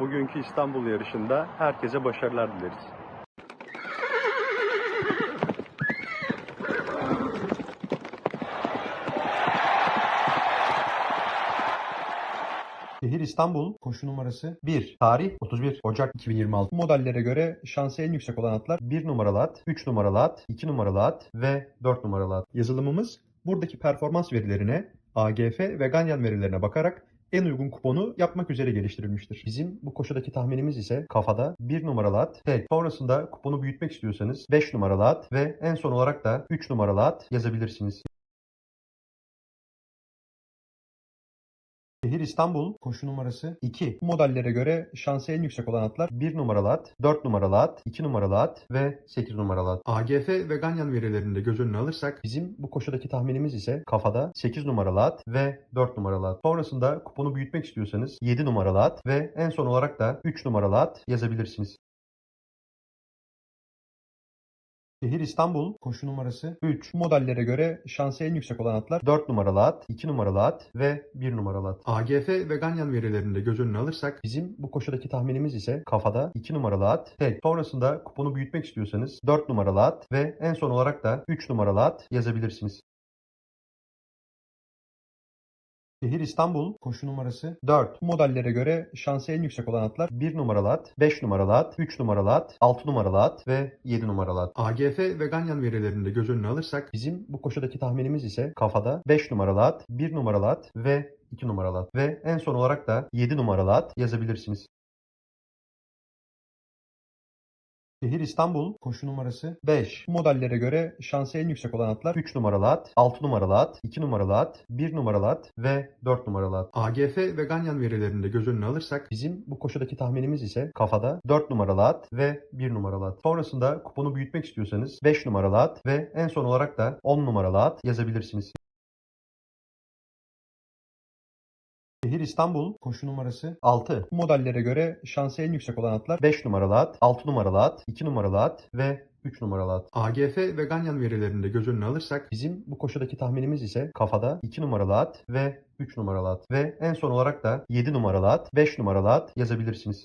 bugünkü İstanbul yarışında herkese başarılar dileriz. Şehir İstanbul koşu numarası 1. Tarih 31 Ocak 2026. Modellere göre şansı en yüksek olan atlar 1 numaralı at, 3 numaralı at, 2 numaralı at ve 4 numaralı at. Yazılımımız buradaki performans verilerine, AGF ve Ganyan verilerine bakarak en uygun kuponu yapmak üzere geliştirilmiştir. Bizim bu koşudaki tahminimiz ise kafada 1 numaralı at, tek. Sonrasında kuponu büyütmek istiyorsanız 5 numaralı at ve en son olarak da 3 numaralı at yazabilirsiniz. Şehir İstanbul koşu numarası 2. Bu modellere göre şansı en yüksek olan atlar 1 numaralı at, 4 numaralı at, 2 numaralı at ve 8 numaralı at. AGF ve Ganyan verilerini de göz önüne alırsak bizim bu koşudaki tahminimiz ise kafada 8 numaralı at ve 4 numaralı at. Sonrasında kuponu büyütmek istiyorsanız 7 numaralı at ve en son olarak da 3 numaralı at yazabilirsiniz. Şehir İstanbul koşu numarası 3. Modellere göre şansı en yüksek olan atlar 4 numaralı at, 2 numaralı at ve 1 numaralı at. AGF ve Ganyan verilerini de göz önüne alırsak bizim bu koşudaki tahminimiz ise kafada 2 numaralı at, tek. Sonrasında kuponu büyütmek istiyorsanız 4 numaralı at ve en son olarak da 3 numaralı at yazabilirsiniz. Şehir İstanbul koşu numarası 4. Modellere göre şansı en yüksek olan atlar 1 numaralı at, 5 numaralı at, 3 numaralı at, 6 numaralı at ve 7 numaralı at. AGF ve Ganyan verilerini de göz önüne alırsak bizim bu koşudaki tahminimiz ise kafada 5 numaralı at, 1 numaralı at ve 2 numaralı at ve en son olarak da 7 numaralı at yazabilirsiniz. Şehir İstanbul koşu numarası 5. Modellere göre şansı en yüksek olan atlar 3 numaralı at, 6 numaralı at, 2 numaralı at, 1 numaralı at ve 4 numaralı at. AGF ve Ganyan verilerini de göz önüne alırsak bizim bu koşudaki tahminimiz ise kafada 4 numaralı at ve 1 numaralı at. Sonrasında kuponu büyütmek istiyorsanız 5 numaralı at ve en son olarak da 10 numaralı at yazabilirsiniz. Şehir İstanbul koşu numarası 6. Bu modellere göre şansı en yüksek olan atlar 5 numaralı at, 6 numaralı at, 2 numaralı at ve 3 numaralı at. AGF ve Ganyan verilerini de göz önüne alırsak bizim bu koşudaki tahminimiz ise kafada 2 numaralı at ve 3 numaralı at ve en son olarak da 7 numaralı at, 5 numaralı at yazabilirsiniz.